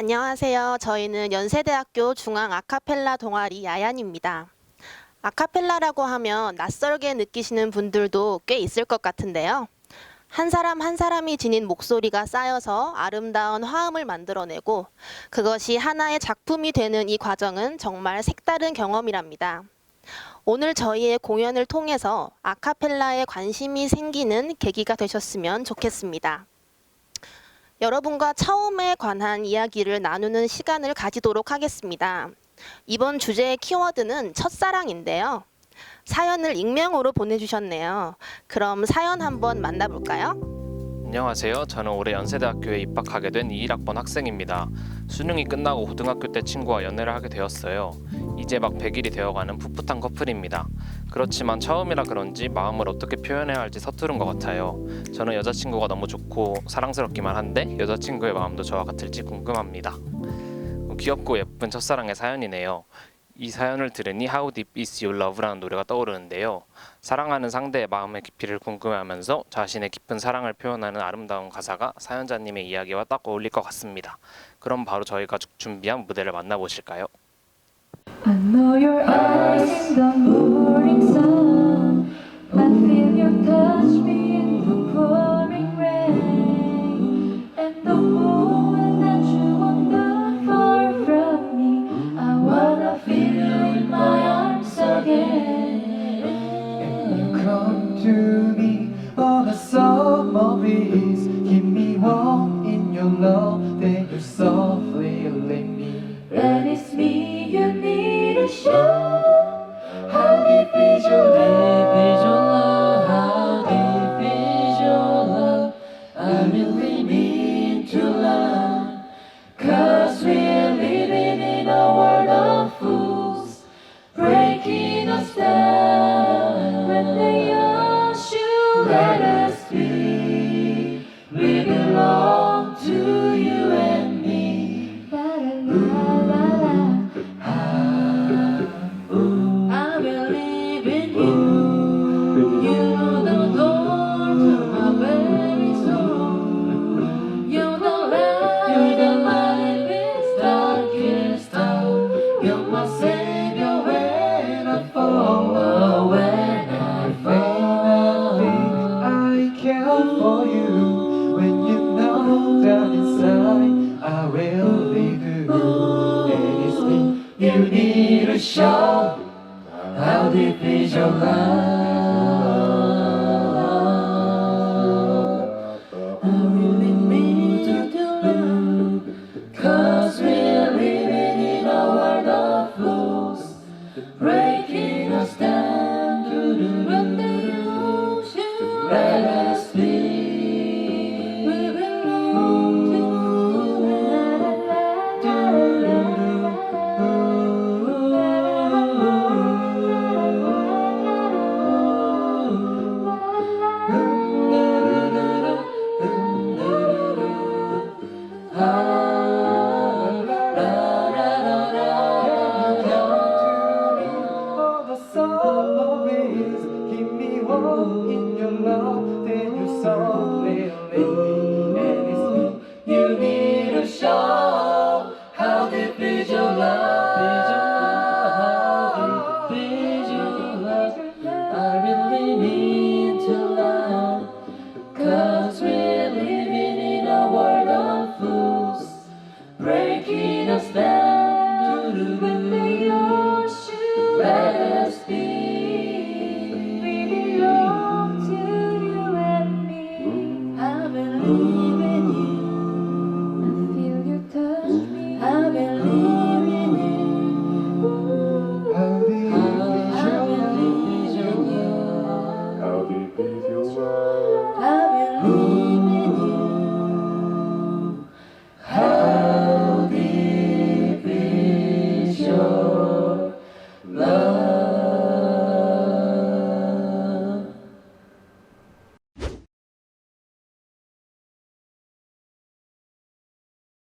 안녕하세요. 저희는 연세대학교 중앙 아카펠라 동아리 야얀입니다. 아카펠라라고 하면 낯설게 느끼시는 분들도 꽤 있을 것 같은데요. 한 사람 한 사람이 지닌 목소리가 쌓여서 아름다운 화음을 만들어내고 그것이 하나의 작품이 되는 이 과정은 정말 색다른 경험이랍니다. 오늘 저희의 공연을 통해서 아카펠라에 관심이 생기는 계기가 되셨으면 좋겠습니다. 여러분과 처음에 관한 이야기를 나누는 시간을 가지도록 하겠습니다. 이번 주제의 키워드는 첫사랑인데요. 사연을 익명으로 보내주셨네요. 그럼 사연 한번 만나볼까요? 안녕하세요. 저는 올해 연세대학교에 입학하게 된 21학번 학생입니다. 수능이 끝나고 고등학교 때 친구와 연애를 하게 되었어요. 이제 막 100일이 되어가는 풋풋한 커플입니다. 그렇지만 처음이라 그런지 마음을 어떻게 표현해야 할지 서투른 것 같아요. 저는 여자친구가 너무 좋고 사랑스럽기만 한데 여자친구의 마음도 저와 같을지 궁금합니다. 귀엽고 예쁜 첫사랑의 사연이네요. 이 사연을 들으니 How Deep Is Your Love라는 노래가 떠오르는데요. 사랑하는 상대의 마음의 깊이를 궁금해하면서 자신의 깊은 사랑을 표현하는 아름다운 가사가 사연자님의 이야기와 딱 어울릴 것 같습니다. 그럼 바로 저희가 주- 준비한 무대를 만나보실까요? Know your eyes in the morning sun. I feel your touch me in the pouring rain. And the moment that you wander far from me, I wanna feel you in my arms again. You come to me on a summer breeze, keep me warm in your love, then you softly let your. Care for you when you know down inside I really do. And it's me you need to show. How deep is your love? I really need to do. Cause we're living in a world of fools, breaking us down to the when breaking a spell.